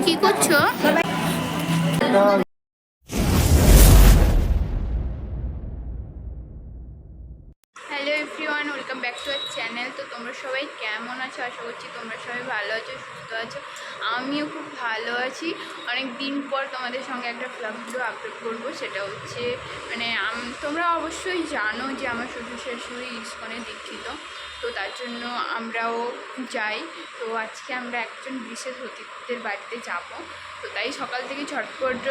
তুমি কি করছ? হ্যালো এভরিওয়ান ব্যাক চ্যানেল তো তোমরা সবাই কেমন আছো? আশা করছি তোমরা সবাই ভালো আছো, সুস্থ আছো। আমিও খুব ভালো আছি। অনেক দিন পর তোমাদের সঙ্গে একটা ফ্লগ ভিডিও আপলোড করব, সেটা হচ্ছে মানে তোমরা অবশ্যই জানো যে আমার শ্বশুর শাশুড়ি ইস্কনে দীক্ষিত। তো তার জন্য আমরাও যাই। তো আজকে আমরা একজন বিশেষ অতিথিদের বাড়িতে যাব। তো তাই সকাল থেকে ঝটপট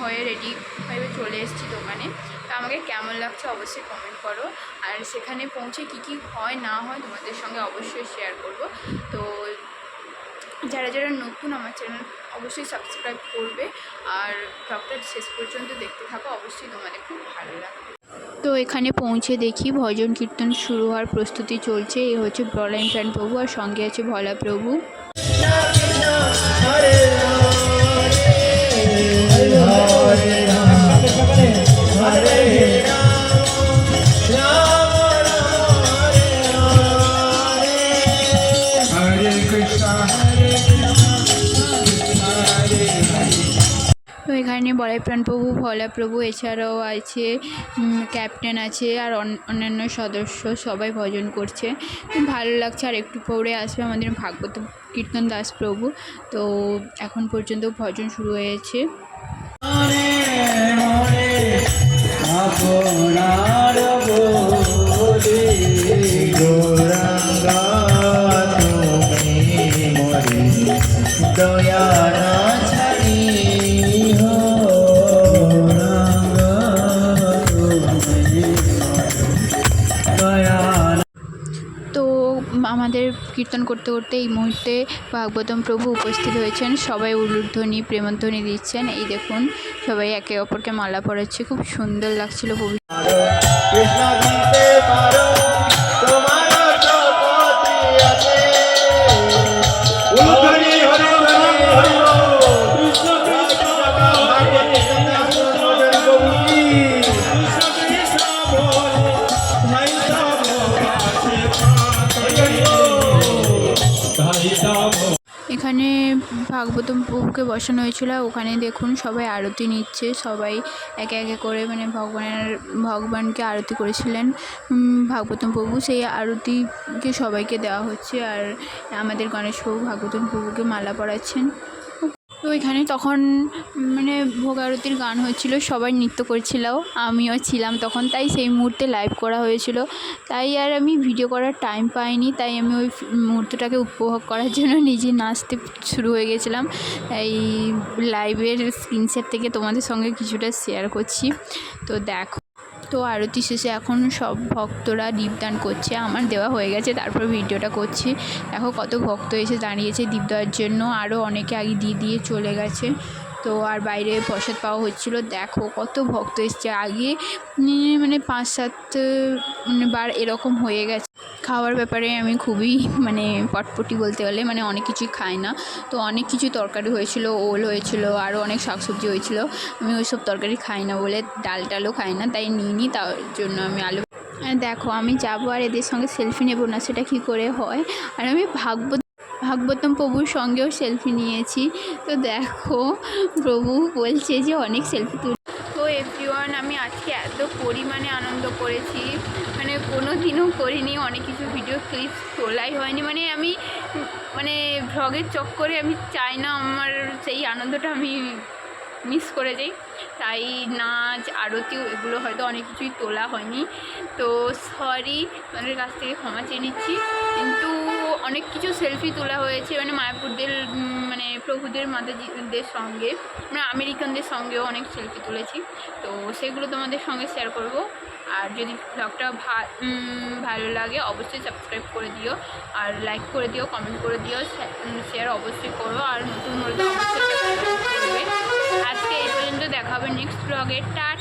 হয়ে রেডি হয়ে চলে এসেছি দোকানে। তো আমাকে কেমন লাগছে অবশ্যই কমেন্ট করো। আর সেখানে পৌঁছে কি কি হয়, না হয় তোমাদের সঙ্গে অবশ্যই শেয়ার করব। তো যারা যারা নতুন আমার চ্যানেল অবশ্যই সাবস্ক্রাইব করবে। আর ব্লগটা শেষ পর্যন্ত দেখতে থাকো। অবশ্যই তোমাদের খুব ভালো লাগবে। তো এখানে পৌঁছে দেখি ভজন কীর্তন শুরু হওয়ার প্রস্তুতি চলছে। এ হচ্ছে প্রলয়ন প্রভু আর সঙ্গে আছে ভোলা প্রভু এখানে বলাই প্রাণ প্রভু ভোলা প্রভু এছাড়াও আছে ক্যাপ্টেন আছে আর অন- অন্যান্য সদস্য সবাই ভজন করছে। খুব ভালো লাগছে আর একটু পরে আসবে আমাদের ভাগবত কীর্তন দাস প্রভু। তো এখন পর্যন্ত ভজন শুরু হয়েছে। দয়া আমাদের কীর্তন করতে করতে এই মুহূর্তে ভাগবতম প্রভু উপস্থিত হয়েছেন। সবাই উলুধ্বনি, প্রেমধ্বনি দিচ্ছেন। এই দেখুন, সবাই একে অপরকে মালা পরাচ্ছে। খুব সুন্দর লাগছিল প্রভু এখানে ভাগবতম প্রভুকে বসানো হয়েছিল। ওখানে দেখুন সবাই আরতি নিচ্ছে, সবাই একে একে করে মানে ভগবানের, ভগবানকে আরতি করেছিলেন। ভাগবতম প্রভু সেই আরতিকে সবাইকে দেওয়া হচ্ছে। আর আমাদের গণেশ প্রভু ভাগবতম প্রভুকে মালা পরাচ্ছেন। তো ওইখানে তখন মানে ভোগ আরতির গান হচ্ছিল সবাই নৃত্য করছিল আমিও ছিলাম তখন, তাই সেই মুহূর্তে লাইভ করা হয়েছিল। তাই আর আমি ভিডিও করার টাইম পাইনি, তাই আমি ওই মুহূর্তটাকে উপভোগ করার জন্য নিজে নাচতে শুরু হয়ে গেছিলাম। এই লাইভের স্ক্রিনশেট থেকে তোমাদের সঙ্গে কিছুটা শেয়ার করছি। তো দেখো। তো আরতি শেষে এখন সব ভক্তরা দীপদান করছে, আমার দেওয়া হয়ে গেছে, তারপর ভিডিওটা করছি। দেখো কত ভক্ত এসে দাঁড়িয়েছে দীপ দেওয়ার জন্য আরও অনেকে আগে দিয়ে দিয়ে চলে গেছে। তো আর বাইরে প্রসাদ পাওয়া হচ্ছিল। দেখো কত ভক্ত এসছে। আগে মানে পাঁচ সাত বার এরকম হয়ে গেছে। খাওয়ার ব্যাপারে আমি খুবই মানে পটপটি বলতে গেলে মানে অনেক কিছুই খাই না। তো অনেক কিছু তরকারি হয়েছিল, ওল হয়েছিল আরও অনেক শাকসবজি হয়েছিল। আমি ওই সব তরকারি খাই না বলে ডাল টালও খাই না, তাই নিইনি তার জন্য আমি আলু। দেখো, আমি যাব আর এদের সঙ্গে সেলফি নেব না, সেটা কী করে হয়? আর আমি ভাগবত ভাগবতম প্রভুর সঙ্গেও সেলফি নিয়েছি। তো দেখো, প্রভু বলছে যে অনেক সেলফি তুল। তো এভরিওয়ান আমি আজকে এত পরিমাণে আনন্দ করেছি। মানে কোনো দিনও করিনি, অনেক কিছু ভিডিও ক্লিপ তোলাই হয়নি। মানে আমি মানে ভ্লগের চক্করে আমি চাই না আমার সেই আনন্দটা আমি মিস করে যাই। তাই নাচ আরতিও এগুলো হয়তো অনেক কিছুই তোলা হয়নি। তো সরি তোমাদের কাছ থেকে ক্ষমা চেয়ে নিচ্ছি। কিন্তু অনেক কিছু সেলফি তোলা হয়েছে মানে মায়াপুরদের মানে প্রভুদের মাতাজিদের সঙ্গে মানে আমেরিকানদের সঙ্গেও অনেক সেলফি তুলেছি। তো সেগুলো তোমাদের সঙ্গে শেয়ার করব। আর যদি ব্লগটা ভালো লাগে অবশ্যই সাবস্ক্রাইব করে দিও। আর লাইক করে দিও কমেন্ট করে দিও শেয়ার অবশ্যই করো। আর নতুন হলে অবশ্যই আজকে এই পর্যন্ত দেখা হবে নেক্সট ব্লগে টাটা!